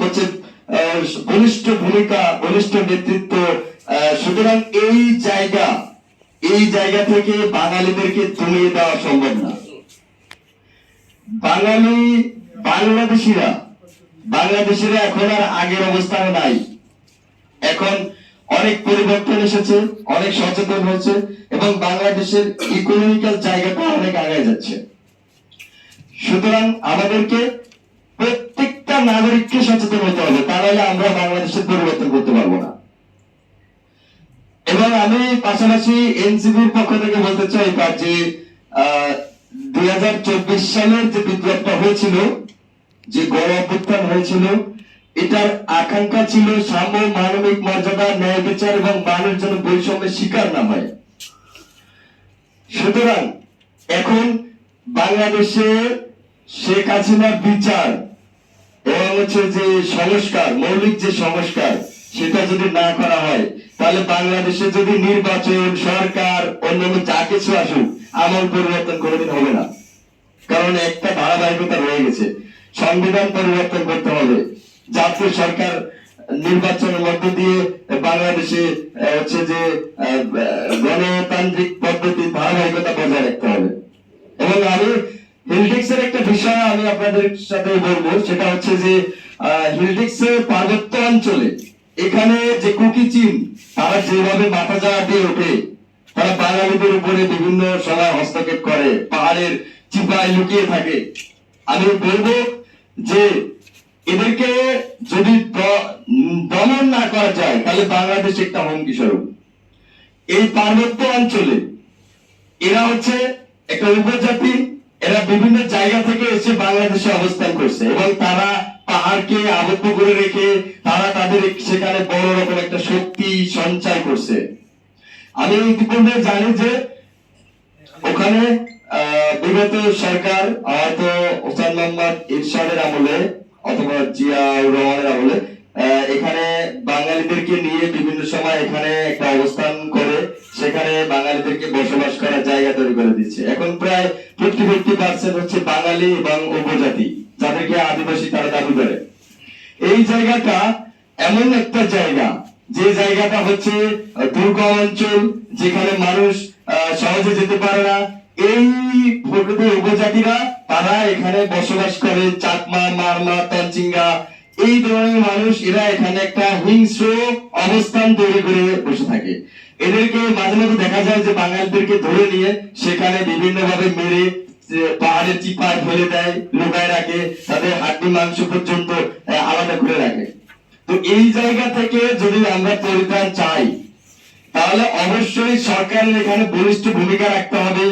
হচ্ছে বলিষ্ঠ ভূমিকা বলিষ্ঠ নেতৃত্ব সুতরাং এই জায়গা এই জায়গা থেকে বাঙালিদেরকে দেওয়া সম্ভব না। বাঙালি, বাংলাদেশিরা বাংলাদেশিরা এখন আর আগের অবস্থায় নাই। এখন অনেক পরিবর্তন এসেছে, অনেক সচেতন হয়েছে, এবং বাংলাদেশের ইকোনমিক্যাল জায়গাটা অনেক আগে যাচ্ছে। সুতরাং আমাদেরকে নাগরিককে সচেতন হতে হবে। তা নাহলে আমরা বাংলাদেশের পরিবর্তন করতে পারব না। এবং আমি পাশাপাশি এনসিপির পক্ষ থেকে বলতে চাই যে দুই হাজার চব্বিশ সালের যে বিপ্লবটা হয়েছিল, যে গণ অভ্যুত্থান হয়েছিল, এটার আকাঙ্ক্ষা ছিল সাম্য মানবিক মর্যাদা, ন্যায় বিচার এবং মানুষ যেন বৈষম্যের শিকার না হয়। সুতরাং এখন বাংলাদেশে শেখ হাসিনার বিচার হচ্ছে যে সংস্কার, মৌলিক যে সংস্কার, সেটা যদি না করা হয়, তাহলে বাংলাদেশে যদি নির্বাচন, সরকার, অন্যান্য যা কিছু আসুক, আমল পরিবর্তন কোনোদিন হবে না। কারণ একটা ধারাবাহিকতা রয়ে গেছে। সংবিধান পরিবর্তন করতে হবে। জাতীয় সরকার নির্বাচনের মধ্য দিয়ে বাংলাদেশে হচ্ছে যে গণতান্ত্রিক পদ্ধতির ধারাবাহিকতা বজায় রাখতে হবে এবং আমি হিলডিক্সের একটা বিষয় আমি আপনাদের সাথে বলব, সেটা হচ্ছে যে হিলডিক্সের পার্বত্য অঞ্চলে এখানে যে কুকি চীন, তারা যেভাবে মাথা যাওয়া দিয়ে ওঠে, তারা বাঙালিদের উপরে বিভিন্ন সময় হস্তক্ষেপ করে, পাহাড়ের চিপায় লুকিয়ে থাকে। আমি বলব যে, এদেরকে যদি দমন না করা যায়, তাহলে বাংলাদেশ একটা হুমকি স্বরূপ। এই পার্বত্য অঞ্চলে এরা হচ্ছে একটা উপজাতি এরা বিভিন্ন জায়গা থেকে এসে বাংলাদেশে অবস্থান করছে এবং তারা পাহাড়কে আবদ্ধ করে রেখে তারা তাদের সেখানে বড় রকম একটা শক্তি সঞ্চয় করছে। আমি ইতিপূর্বে জানি যে ওখানে বিগত সরকার হয়তো ওসান মোহাম্মদ ইরশাদের আমলে অথবা জিয়াউর রহমানের আমলে এখানে বাঙালিদেরকে নিয়ে বিভিন্ন সময় এখানে একটা অবস্থান করে, সেখানে বাঙালিদেরকে বসবাস করার জায়গা তৈরি করে দিচ্ছে। এখন প্রায় ফিফটি ফিফটি পার্সেন্ট হচ্ছে বাঙালি এবং উপজাতি, যাদেরকে আদিবাসী তারা দাবি করে। এই জায়গাটা এমন একটা জায়গা, যে জায়গাটা হচ্ছে দুর্গম অঞ্চল, যেখানে মানুষ সহজে যেতে পারে না। এই উপজাতিরা, তারা এখানে বসবাস করে চাকমা, মারমা তঞ্চিঙ্গা এই ধরনের মানুষ, এরা এখানে একটা হিংস্র অবস্থান তৈরি করে বসে থাকে। এদেরকে মাঝে মাঝে দেখা যায় যে বাঙালিদেরকে ধরে নিয়ে সেখানে বিভিন্ন ভাবে মেরে, যে পাহাড়ের চিপায় ফেলে দেয়, লুকায় রাখে, তাদের হাড্ডি মাংস পর্যন্ত আলাদা করে রাখে। তো এই জায়গা থেকে যদি আমরা পরিত্রাণ চাই, তাহলে অবশ্যই সরকারের এখানে বলিষ্ঠ ভূমিকা রাখতে হবে।